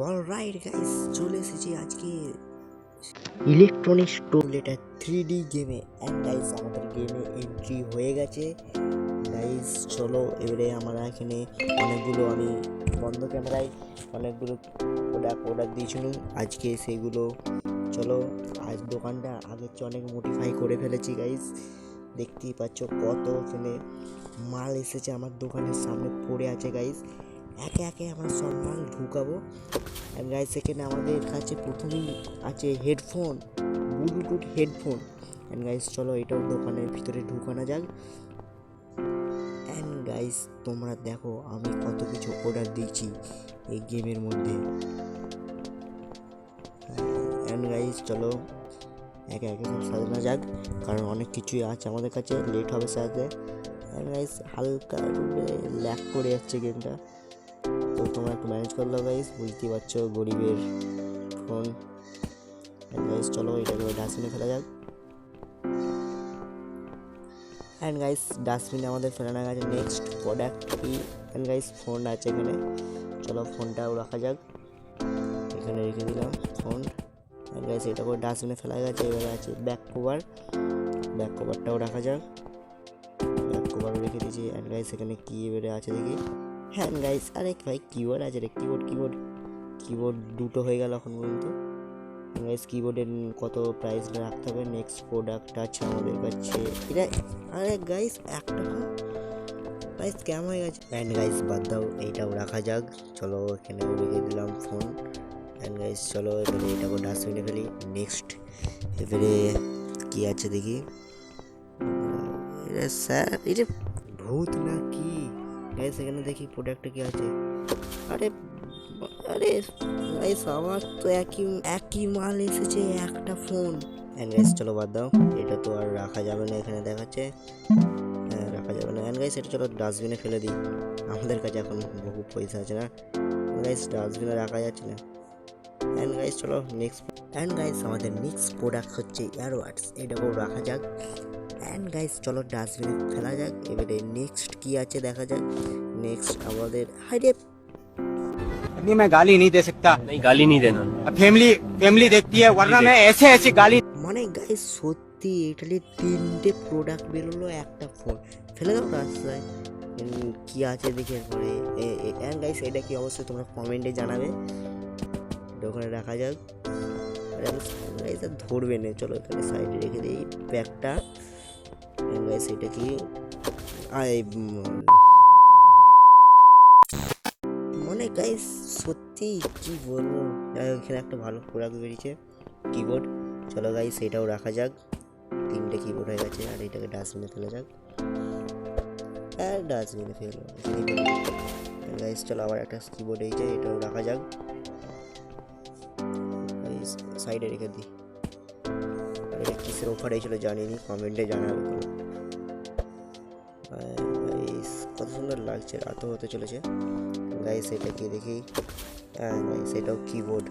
Alright guys চলে এসেছি আজকে ইলেকট্রনিক স্টোলেটার থ্রি ডি গেমে অ্যান্ড গাইস আমাদের গেমে এন্ট্রি হয়ে গেছে। গাইস চলো এবারে আমরা এখানে অনেকগুলো আমি বন্ধ ক্যামেরায় অনেকগুলো প্রোডাক্ট অর্ডার দিয়েছিলাম। আজকে সেইগুলো চলো আজ দোকানটা আগের চেয়ে অনেক মডিফাই করে ফেলেছি গাইস দেখতেই পাচ্ছ কত এখানে মাল এসেছে আমার দোকানের সামনে পড়ে আছে গাইস একে একে আমরা সব মাল ঢুকাবো। অ্যান্ড গাইস এখানে আমাদের কাছে প্রথমেই আছে headphone bluetooth headphone and guys চলো এটাও দোকানের ভিতরে ঢুকানো যাক। অ্যান্ড গাইস তোমরা দেখো, আমি কত কিছু অর্ডার দিয়েছি এই গেমের মধ্যে। অ্যান্ড গাইস চলো একে একে সাজানো যাক, কারণ অনেক কিছুই আছে আমাদের কাছে লেট হবে সাজাতে। অ্যান্ড গাইস হালকা ল্যাক করে যাচ্ছে গেমটা। তো তোমরা একটু ম্যানেজ করল গাইস বুঝতেই পারছ গরিবের ফোন গাইস চলো এটাকে ডাস্টবিনে ফেলা যাক। অ্যান্ড গাইস ডাস্টবিনে আমাদের ফেলানো গেছে নেক্সট প্রোডাক্ট কি? অ্যান্ড গাইস ফোন আছে এখানে। চলো ফোনটাও রাখা যাক। এখানে রেখে দিলাম ফোন অ্যান্ড গাইস এটা করে ডাস্টবিনে ফেলা গেছে। এবারে আছে ব্যাক কভার ব্যাক কভারটাও রাখা যাক। ব্যাক কভারও রেখে দিয়েছি। অ্যান্ড গাইস এখানে কি এবারে আছে দেখি। হ্যাঁ গাইস আরে ভাই কিবোর্ড আছে রে কিবোর্ড কিবোর্ড কিবোর্ড দুটো হয়ে গেল এখন পর্যন্ত। গাইস কিবোর্ডের কত প্রাইস রাখতে হবে? নেক্সট প্রোডাক্ট আছে আমাদের কাছে। এটা, আরে গাইস একটা প্রাইস কেমন হয়ে গেছে। অ্যান্ড গাইস বাদ দাও, এইটাও রাখা যাক। চলো এখানেও রেখে দিলাম ফোন অ্যান্ড গাইস চলো, এবারে এটাকে ডাস্টবিনে ফেলি। নেক্সট এবারে কি আছে দেখি? স্যার এটা ভূত না কি? গাইস এখানে দেখি প্রোডাক্টে কি আছে। আরে আরে গাইস আমার তো একই একই মাল এসেছে, একটা ফোন অ্যান্ড গাইস চলো বাদ দাও, এটা তো আর রাখা যাবে না এখানে দেখাচ্ছে। হ্যাঁ রাখা যাবে না। অ্যান্ড গাইস এটা চলো ডাস্টবিনে ফেলে দিই। আমাদের কাছে এখন বহু পয়সা আছে না। গাইস ডাস্টবিনে রাখা যাচ্ছে না। অ্যান্ড গাইস চলো নেক্সট অ্যান্ড গাইস আমাদের নেক্সট প্রোডাক্ট হচ্ছে এয়ারওয়ার্ডস এটাকেও রাখা যাক। অ্যান্ড গাইস চলো ডাস্টবিনে ফেলা যাক এবারে নেক্সট কি আছে দেখা যাক নেক্সট আমাদের হাইরে नहीं मैं गाली नहीं दे सकता नहीं गाली नहीं देना फैमिली फैमिली देखती है वरना मैं ऐसे ऐसी गाली মানে গাইস সত্যি এটালি তিনটে প্রোডাক্ট বেরোলো একটা ফোন ফেলে দাও রাস্তায় উম, কি আছে দেখে পরে অ্যান্ড গাইস এটা কি অবশ্যই তোমরা কমেন্টে জানাবে এটা ওখানে রাখা যাক গাইস আর ধরবে না চলো এখানে সাইডে রেখে দিই ব্যাগটা গাইস এটা কি? আই মানে গাইস সত্যি কি বলব? এখানে একটা ভালো প্রোডাক্ট বেরিয়েছে কিবোর্ড চলো গাইস এটাও রাখা যাক। তিনটে কিবোর্ড হয়ে গেছে, আর এটাকে ডাস্টবিনে ফেলা যাক। হ্যাঁ ডাস্টবিনে ফেলো গাইস চলো আবার একটা কিবোর্ড এইছে এটাও রাখা যাক। সাইডে রেখে দিই। আর এটা কিসের অফার হয়েছিল জানিনি কমেন্টে জানাবে গাইস কত সুন্দর লাগছে, রাতও হতে চলেছে। গাইস এটা কি দেখি। হ্যাঁ গাইস এটাও কিবোর্ড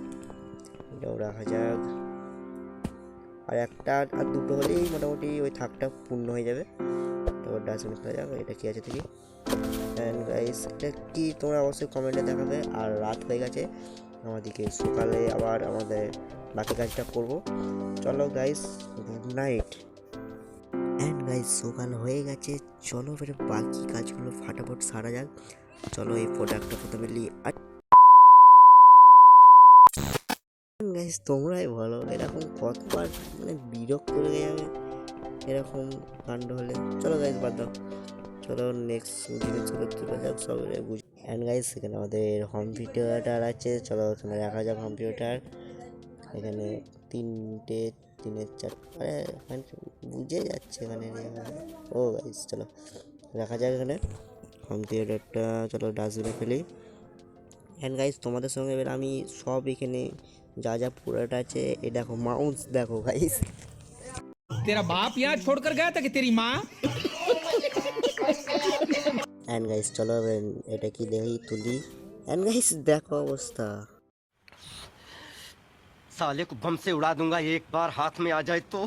এটাও রাখা যাক। আর একটা, আর দুটো হলেই মোটামুটি ওই থাকটা পূর্ণ হয়ে যাবে। তো ডাস্টবিন ফেলা যাক, এটা কি আছে দেখি। অ্যান্ড গাইস এটা কি তোমরা অবশ্যই কমেন্টে দেখাবে। আর রাত হয়ে গেছে। আমাদেরকে সকালে আবার আমাদের বাকি কাজটা করব। চলো guys good night and guys সকাল হয়ে গেছে। চলো এবারে বাকি কাজগুলো ফাটাফট সারা যাক। চলো এই প্রোডাক্টটা প্রথমে নিই। গাইস তোমরাই বলো, এরকম কতবার মানে বিরক্ত হয়ে যাবে এরকম কাণ্ড হলে। চলো গাইস বাদ দাও। চলো নেক্সট জিনিসগুলো তুলে যাক সব বুঝ অ্যান্ড গাইস এখানে আমাদের হোম থিয়েটার আছে। চলো এখানে রাখা যাক হোম থিয়েটার এখানে তিনটে তিনের চার আরে এখানে বুঝে যাচ্ছে এখানে ও গাইস চলো রাখা যাক এখানে হোম থিয়েটারটা চলো ডাস্টবিনে ফেলি অ্যান্ড গাইস তোমাদের সঙ্গে এবার আমি সব এখানে যা যা পুরোটা আছে এ দেখো মাউন্স দেখো গাইস तेरा बाप यहाँ छोड़कर गया था कि तेरी माँ অ্যান্ড গাইস চলো এবার এটা কি দেখি তুলি অ্যান্ড গাইস দেখো অবস্থা साले को बम से उड़ा दूंगा एक बार हाथ में आ जाए तो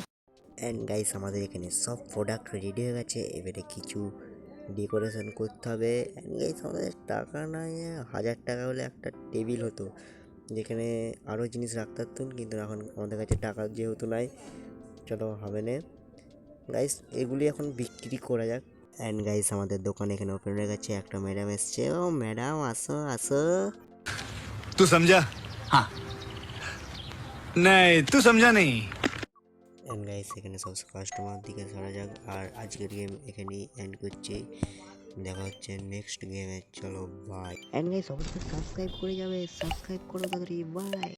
অ্যান্ড গাইস আমাদের এখানে সব প্রোডাক্ট রেডি হয়ে গেছে এবারে কিছু ডেকোরেশন করতে হবে অ্যান্ড গাইস আমাদের টাকা নাই হাজার টাকা হলে একটা টেবিল হতো যেখানে আরও জিনিস রাখতে পারতুন কিন্তু এখন আমাদের কাছে টাকা যেহেতু নাই চলো হবে না গাইস এগুলি এখন বিক্রি করা যাক অ্যান্ড গাইস আমাদের দোকান এখানে ওপেন হয়ে গেছে একটা ম্যাডাম এসছে ও ম্যাডাম আসো আসো तू समझा हाँ नहीं तू समझा नहीं অ্যান্ড গাইস এখানে সব কাস্টমার দিকে সরা যাক আর আজকের গেম এখানেই এন্ড করছি দেখা হচ্ছে নেক্সট গেমে চলো বাই অ্যান্ড গাইস অবশ্যই সাবস্ক্রাইব করে যাবে সাবস্ক্রাইব করো তাড়াতাড়ি বাই